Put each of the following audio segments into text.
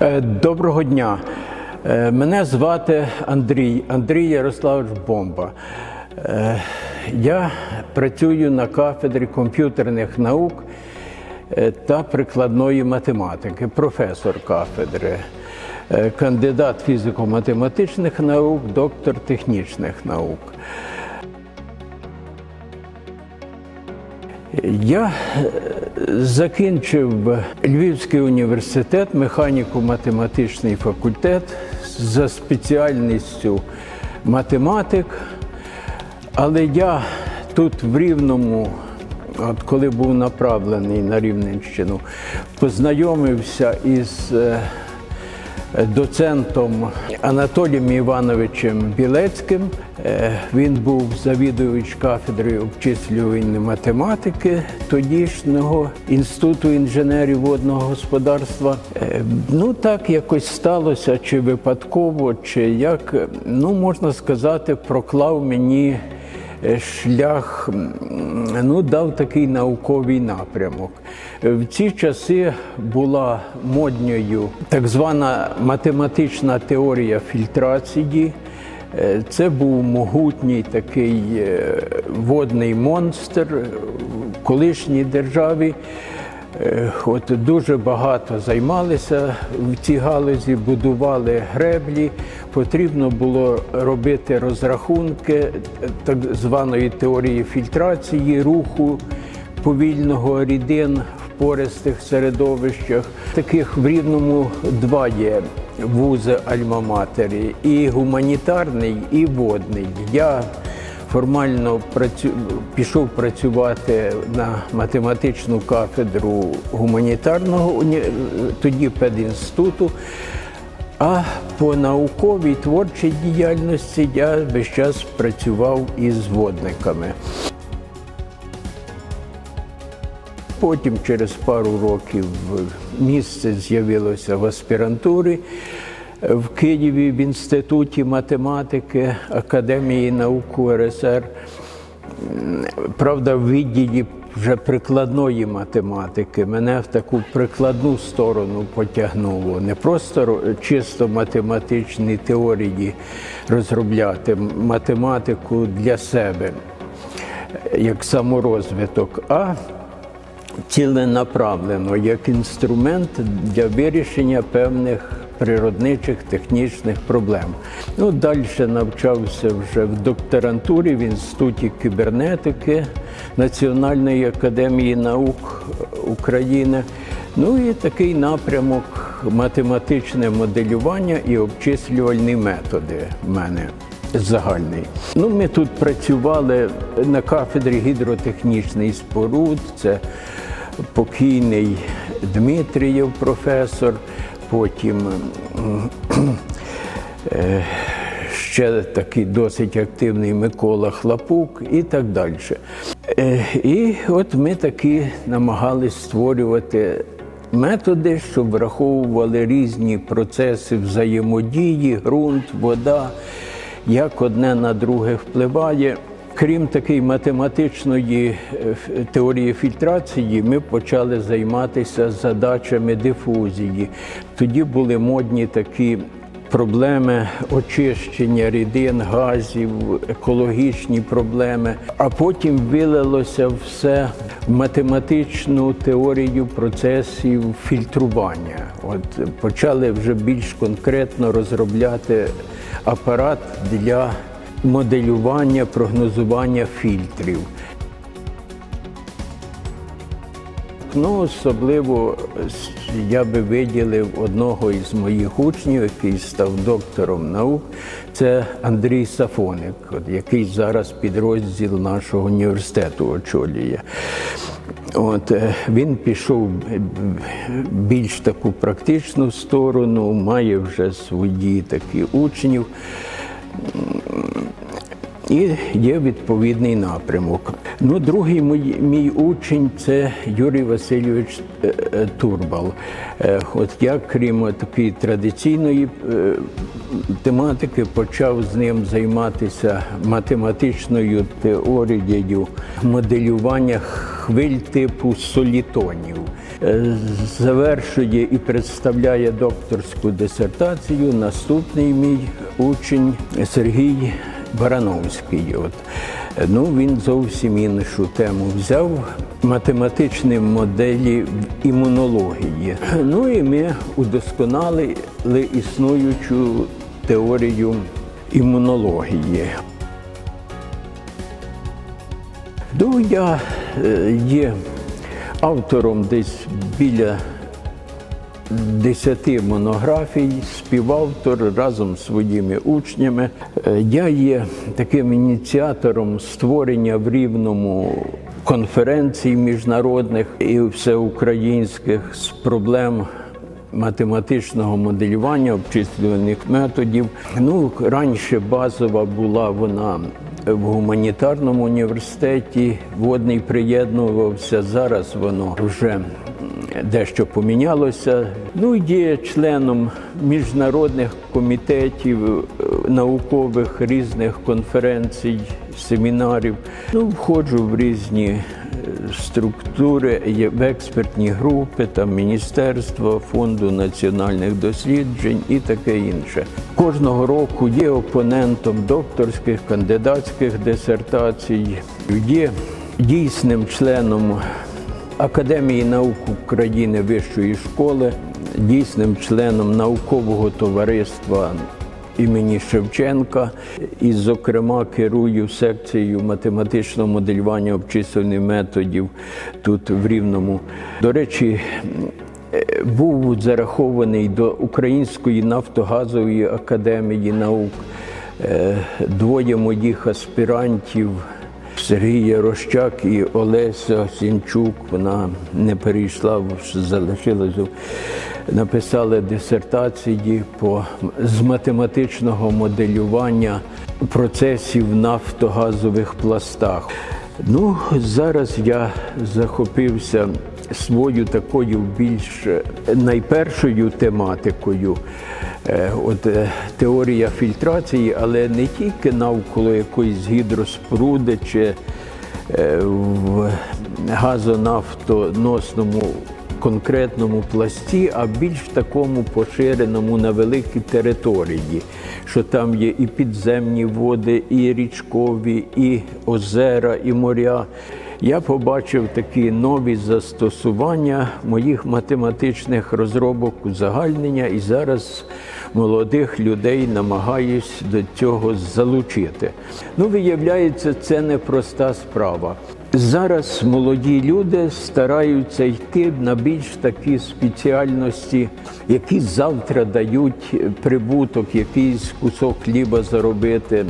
Е, Доброго дня. Е, Мене звати Андрій, Андрій Ярославович Бомба. Е, Я працюю на кафедрі комп'ютерних наук та прикладної математики, професор кафедри, кандидат фізико-математичних наук, доктор технічних наук. Я е, закінчив Львівський університет, механіко-математичний факультет за спеціальністю математик, але я тут в Рівному, от коли був направлений на Рівненщину, познайомився із е, доцентом Анатолієм Івановичем Білецьким. Е, Він був завідувач кафедри обчислювальної математики тодішнього інституту інженерів водного господарства. Е, Ну так якось сталося, чи випадково, чи як, ну можна сказати, проклав мені шлях, ну, дав такий науковий напрямок. Е, В ці часи була модньою так звана математична теорія фільтрації. Е, Це був могутній такий е, водний монстр в колишній державі. Е, От дуже багато займалися в цій галузі, будували греблі. Потрібно було робити розрахунки е, так званої теорії фільтрації руху повільного рідин в пористих середовищах. Таких в рівному два є вузи альма-матері і гуманітарний, і водний. Я формально працю... пішов працювати на математичну кафедру гуманітарного уні... тоді педінституту. А по науковій творчій діяльності я весь час працював із водниками. Потім через пару років місце з'явилося в аспірантурі в Києві в інституті математики Академії наук УРСР. Правда, в відділі вже прикладної математики мене в таку прикладну сторону потягнуло. Не просто чисто математичні теорії розробляти, математику для себе, як саморозвиток, а ціленаправлено як інструмент для вирішення певних природничих технічних проблем. Ну, далі навчався вже в докторантурі в Інституті кібернетики Національної академії наук України. Ну і такий напрямок математичне моделювання і обчислювальні методи в мене загальний. Ну, ми тут працювали на кафедрі гідротехнічний споруд. Це покійний Дмитрієв професор, потім е, ще такий досить активний Микола Хлапук і так далі. Е, І от ми таки намагались створювати методи, щоб враховували різні процеси взаємодії, ґрунт, вода, як одне на друге впливає. Крім такої математичної е, теорії фільтрації, ми почали займатися задачами дифузії. Тоді були модні такі проблеми очищення рідин, газів, екологічні проблеми. А потім вилилося все в математичну теорію процесів фільтрування. От почали вже більш конкретно розробляти апарат для моделювання, прогнозування фільтрів. Ну, особливо я би виділив одного із моїх учнів, який став доктором наук, це Андрій Сафоник, який зараз підрозділ нашого університету очолює. От, е, він пішов більш таку практичну сторону, має вже свої такі учнів. І є відповідний напрямок. Ну, другий мій, мій учень це Юрій Васильович е, е, Турбал. Е, От я, крім такої традиційної тематики, почав з ним займатися математичною теорією моделювання хвиль типу солітонів. Завершує і представляє докторську дисертацію наступний мій учень Сергій Барановський. От. Ну, він зовсім іншу тему взяв математичні моделі імунології. Ну і ми удосконалили існуючу теорію імунології. Ну, я е, є автором десь біля десяти монографій, співавтор разом з своїми учнями. Е, Я є таким ініціатором створення в Рівному конференцій міжнародних і всеукраїнських з проблем математичного моделювання обчислюваних методів. Ну, раніше базова була вона в гуманітарному університеті, водний приєднувався. Зараз воно вже дещо помінялося. Ну, є членом міжнародних комітетів, е, наукових різних конференцій, семінарів. Ну, входжу в різні е, структури, в експертні групи, там Міністерства, Фонду національних досліджень і таке інше. Кожного року є опонентом докторських, кандидатських дисертацій, є дійсним членом Академії наук України Вищої школи, дійсним членом наукового товариства імені Шевченка, і, зокрема, керую секцією математичного моделювання обчислюваних методів тут в Рівному. До речі, е, був зарахований до Української нафтогазової академії наук. Е, Двоє моїх аспірантів Сергій Ярощак і Олеся Сінчук, вона не перейшла, залишилася, написали дисертації по, з математичного моделювання процесів нафтогазових пластах. Ну, зараз я захопився свою такою більш найпершою тематикою. Е, От е, теорія фільтрації, але не тільки навколо якоїсь гідроспоруди чи е, в газонафтоносному конкретному пласті, а більш такому поширеному на великій території, що там є і підземні води, і річкові, і озера, і моря. Я побачив такі нові застосування моїх математичних розробок узагальнення, і зараз молодих людей намагаюсь до цього залучити. Ну, виявляється, це непроста справа. Зараз молоді люди стараються йти на більш такі спеціальності, які завтра дають прибуток, якийсь кусок хліба заробити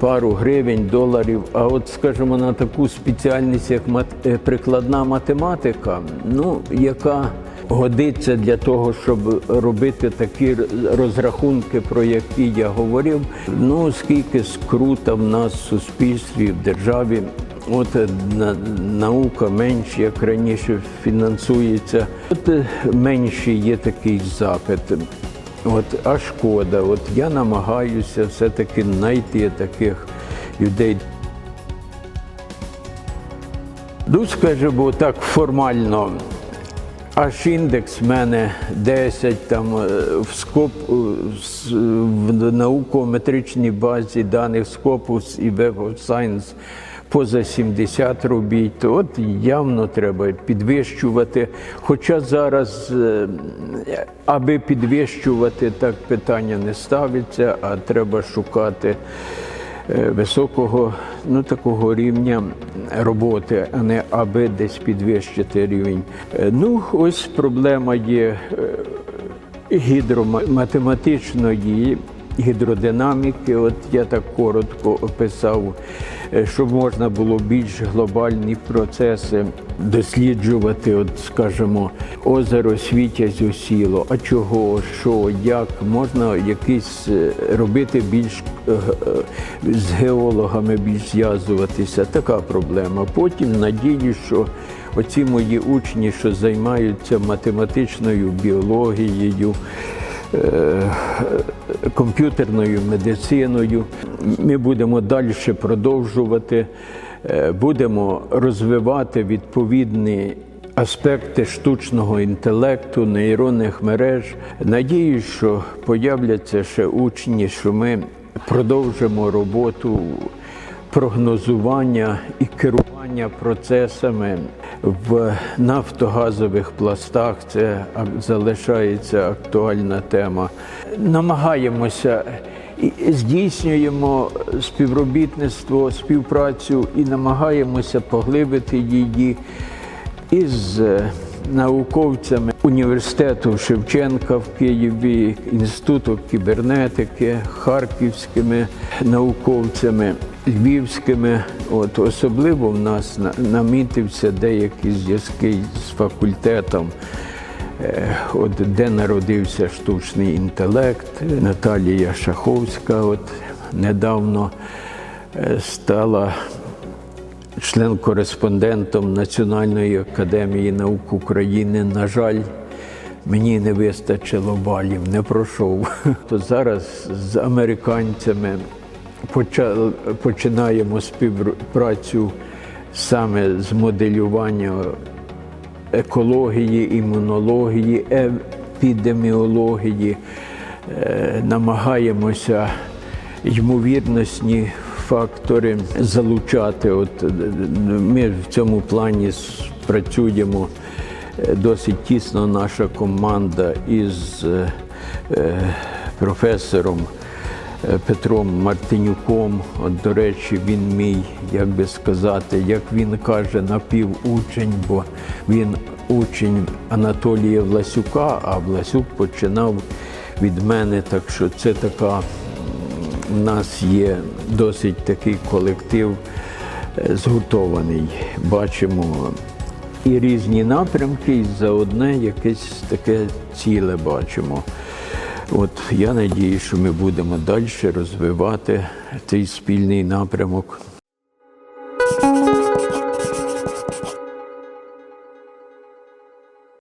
пару гривень, доларів. А от, скажімо, на таку спеціальність, як мат- е, прикладна математика, ну, яка годиться для того, щоб робити такі розрахунки, про які я говорив. Ну, скільки скрута в нас в суспільстві, в державі. От е, на- наука менш, як раніше фінансується. От е, менший є такий запит. От, а шкода, от я намагаюся все-таки знайти таких людей. Ну, скажімо так, формально. Аж індекс в мене 10 там е, в скоп е, в науково-метричній базі даних Scopus і Web of Science поза 70 робіт. То От явно треба підвищувати. Хоча зараз, е, аби підвищувати, так питання не ставиться, а треба шукати е, високого ну, такого рівня роботи, а не аби десь підвищити рівень. Е, Ну, ось проблема є гідроматематичної гідродинаміки, от я так коротко описав, е, щоб можна було більш глобальні процеси досліджувати, от скажімо, озеро Світязь осіло, а чого, що, як, можна якісь е, робити більш е, з геологами більш зв'язуватися. Така проблема. Потім надію, що оці мої учні, що займаються математичною біологією, комп'ютерною медициною. Ми будемо далі продовжувати, е, будемо розвивати відповідні аспекти штучного інтелекту, нейронних мереж. Надіюсь, що появляться ще учні, що ми продовжимо роботу прогнозування і керування процесами в нафтогазових пластах. Це залишається актуальна тема. Намагаємося здійснюємо співробітництво, співпрацю і намагаємося поглибити її із е, науковцями університету Шевченка в Києві, Інституту кібернетики, харківськими науковцями, львівськими. От особливо в нас намітився деякі зв'язки з факультетом. Е, От де народився штучний інтелект, Наталія Шаховська, от недавно е, стала член-кореспондентом Національної академії наук України. На жаль, мені не вистачило балів, не пройшов. То зараз з американцями починаємо співпрацю саме з моделювання екології, імунології, епідеміології. Е, Намагаємося ймовірностні фактори залучати. От е, ми в цьому плані працюємо е, досить тісно. Наша команда із професором. Е, Петром Мартинюком. От, до речі, він мій, як би сказати, як він каже, напівучень, бо він учень Анатолія Власюка, а Власюк починав від мене. Так що це така у нас є досить такий колектив е, згуртований. Бачимо і різні напрямки, і за одне якесь таке ціле бачимо. От я надію, що ми будемо далі розвивати цей спільний напрямок.